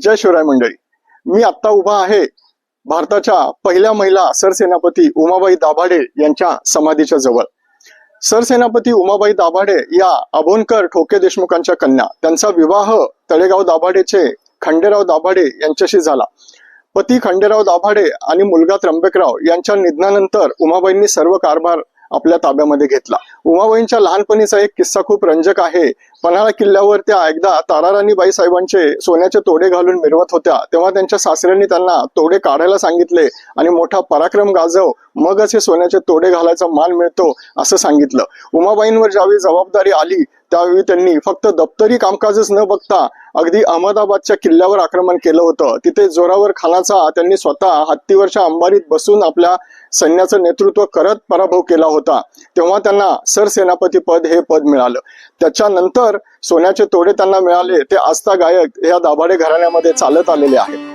जय शिवराय मंडळी. मी आत्ता उभा आहे भारताच्या पहिल्या महिला सरसेनापती उमाबाई दाभाडे यांच्या समाधीच्या जवळ. सरसेनापती उमाबाई दाभाडे या अभोनकर ठोके देशमुखांच्या कन्या. त्यांचा विवाह तळेगाव दाभाडेचे खंडेराव दाभाडे यांच्याशी झाला. पती खंडेराव दाभाडे आणि मुलगा त्र्यंबकराव यांच्या निधनानंतर उमाबाईंनी सर्व कारभार आपल्या ताब्यामध्ये घेतला. उमाबाईंच्या लहानपणीचा एक किस्सा खूप रंजक आहे. पन्हाळा किल्ल्यावर त्या एकदा ताराराणी बाई साहेबांचे सोन्याचे तोडे घालून मिरवत होत्या. तेव्हा त्यांच्या सासऱ्यांनी त्यांना तोडे काढायला सांगितले आणि मोठा पराक्रम गाजव मगच हे सोन्याचे तोडे घालायचा मान मिळतो असं सांगितलं. उमाबाईंवर ज्यावेळी जबाबदारी आली त्यावेळी त्यांनी फक्त दप्तरी कामकाजच न बघता अगदी अहमदाबादच्या किल्ल्यावर आक्रमण केलं होतं. तिथे जोरावर खानाचा त्यांनी स्वतः हत्तीवरच्या अंबारीत बसून आपल्या सैन्याचं नेतृत्व करत पराभव केला होता. तेव्हा त्यांना सरसेनापती पद हे पद मिळालं. त्याच्यानंतर सोन्याचे तोडे त्यांना मिळाले. ते आस्था गायक या दाभाडे घराण्यामध्ये चालत आलेले आहेत.